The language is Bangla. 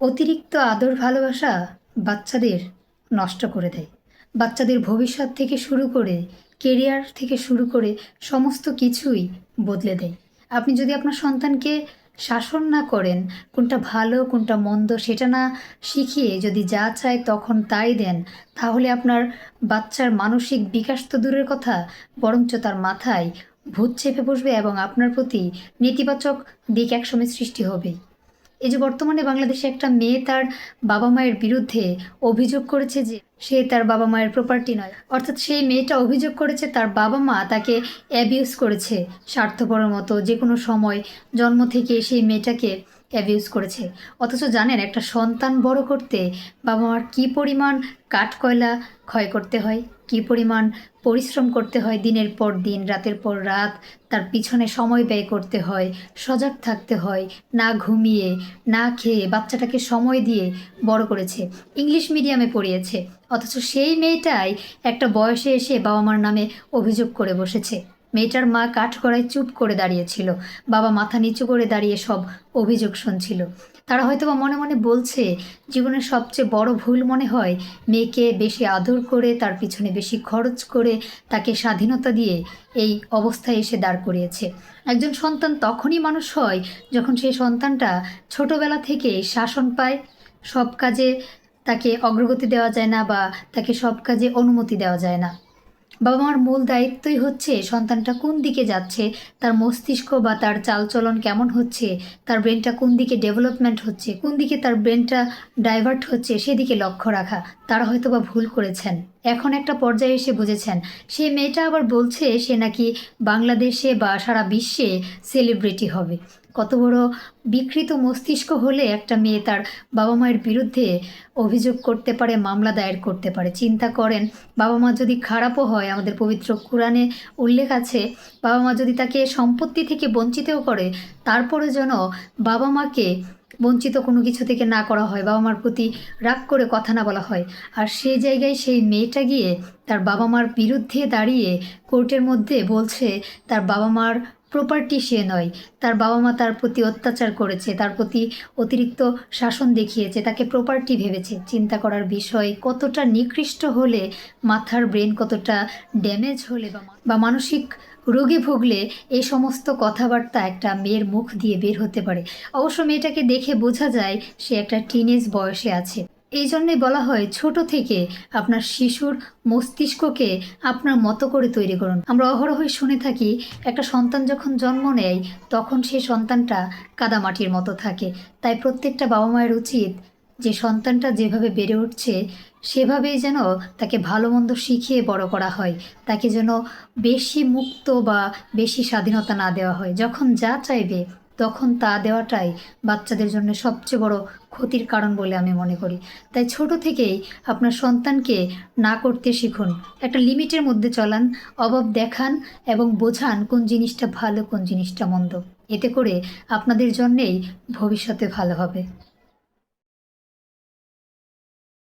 অতিরিক্ত আদর ভালোবাসা বাচ্চাদের নষ্ট করে দেয়। বাচ্চাদের ভবিষ্যৎ থেকে শুরু করে, কেরিয়ার থেকে শুরু করে সমস্ত কিছুই বদলে দেয়। আপনি যদি আপনার সন্তানকে শাসন না করেন, কোনটা ভালো, কোনটা মন্দ সেটা না শিখিয়ে যদি যা চায় তখন তাই দেন, তাহলে আপনার বাচ্চার মানসিক বিকাশ তো দূরের কথা, বরঞ্চ তার মাথায় ভূত চেপে বসবে এবং আপনার প্রতি নেতিবাচক দিক একসময় সৃষ্টি হবে এই যে বর্তমানে বাংলাদেশে একটা মেয়ে তার বাবা মায়ের বিরুদ্ধে অভিযোগ করেছে যে সে তার বাবা মায়ের প্রপার্টি নয়। অর্থাৎ সেই মেয়েটা অভিযোগ করেছে তার বাবা মা তাকে অ্যাবিউজ করেছে স্বার্থপরের মতো, যে কোনো সময় জন্ম থেকে সেই মেয়েটাকে অ্যাবিউজ করেছে। অথচ জানেন, একটা সন্তান বড় করতে বাবা মার কী পরিমাণ কাঠকয়লা ক্ষয় করতে হয়? কী পরিমাণ পরিশ্রম করতে হয় দিনের পর দিন, রাতের পর রাত, তার পিছনে সময় ব্যয় করতে হয়, সজাগ থাকতে হয়, না ঘুমিয়ে, না খেয়ে বাচ্চাটাকে সময় দিয়ে বড় করেছে, ইংলিশ মিডিয়ামে পড়িয়েছে। অথচ সেই মেয়েটাই একটা বয়সে এসে বাবা মার নামে অভিযোগ করে বসেছে। মেয়েটার মা কাঠগড়ায় চুপ করে দাঁড়িয়েছিল। বাবা মাথা নিচু করে দাঁড়িয়ে সব অভিযোগ শুনছিল। তারা হয়তো বা মনে মনে বলছে, জীবনের সবচেয়ে বড় ভুল মনে হয়, মেয়েকে বেশি আদর করে, তার পিছনে বেশি খরচ করে, তাকে স্বাধীনতা দিয়ে এই অবস্থায় এসে দাঁড় করিয়েছে। একজন সন্তান তখনই মানুষ হয় যখন সেই সন্তানটা ছোটবেলা থেকে শাসন পায়, সব কাজে তাকে অগ্রগতি দেওয়া যায় না বা তাকে সব কাজে অনুমতি দেওয়া যায় না। বাবা মার মূল দায়িত্বই হচ্ছে সন্তানটা কোন দিকে যাচ্ছে, তার মস্তিষ্ক বা তার চালচলন কেমন হচ্ছে, তার ব্রেনটা কোন দিকে ডেভেলপমেন্ট হচ্ছে, কোন দিকে তার ব্রেনটা ডাইভার্ট হচ্ছে সেদিকে লক্ষ্য রাখা। তারা হয়তো বা ভুল করেছেন। এখন একটা পর্যায়ে এসে বুঝেছেন। সে মেয়েটা আবার বলছে সে নাকি বাংলাদেশে বা সারা বিশ্বে সেলিব্রিটি হবে। কত বড় বিকৃত মস্তিষ্ক হলে একটা মেয়ে তার বাবা মায়ের বিরুদ্ধে অভিযোগ করতে পারে, মামলা দায়ের করতে পারে। চিন্তা করেন, বাবা মা যদি খারাপও হয়, আমাদের পবিত্র কোরআনে উল্লেখ আছে, বাবা মা যদি তাকে সম্পত্তি থেকে বঞ্চিতও করে, তারপরে যেন বাবা মাকে বঞ্চিত কোনো কিছু থেকে না করা হয়, বাবা মার প্রতি রাগ করে কথা না বলা হয়। আর সেই জায়গায় সেই মেয়েটা গিয়ে তার বাবা মার বিরুদ্ধে দাঁড়িয়ে কোর্টের মধ্যে বলছে, তার বাবা মার প্রপার্টি সে নয়। তার বাবা মা তার প্রতি অত্যাচার করেছে, তার প্রতি অতিরিক্ত শাসন দেখিয়েছে, তাকে প্রপার্টি ভেবেছে। চিন্তা করার বিষয় কতটা নিকৃষ্ট হলে মাথার ব্রেন কতটা ড্যামেজ হলে বা মানসিক রোগে ভুগলে এই সমস্ত কথাবার্তা একটা মেয়ের মুখ দিয়ে বের হতে পারে। অবশ্য মেয়েটাকে দেখে বোঝা যায় সে একটা টিনেজ বয়সে আছে। এই জন্যই বলা হয়, ছোট থেকে আপনার শিশুর মস্তিষ্ককে আপনার মতো করে তৈরি করুন। আমরা অহরহই শুনে থাকি, একটা সন্তান যখন জন্ম নেয়, তখন সেই সন্তানটা কাদামাটির মতো থাকে। তাই প্রত্যেকটা বাবা মায়ের উচিত যে সন্তানটা যেভাবে বেড়ে উঠছে, সেভাবেই যেন তাকে ভালো মন্দ শিখিয়ে বড় করা হয়। তাকে যেন বেশি মুক্ত বা বেশি স্বাধীনতা না দেওয়া হয়। যখন যা চাইবে, তখন তা দেওয়াটাই বাচ্চাদের জন্য সবচেয়ে বড় ক্ষতির কারণ বলে আমি মনে করি। তাই ছোট থেকেই আপনার সন্তানকে না করতে শিখুন। একটা লিমিটের মধ্যে চলান, অভাব দেখান এবং বোঝান কোন জিনিসটা ভালো, কোন জিনিসটা মন্দ। এতে করে আপনাদের জন্যেই ভবিষ্যতে ভালো হবে।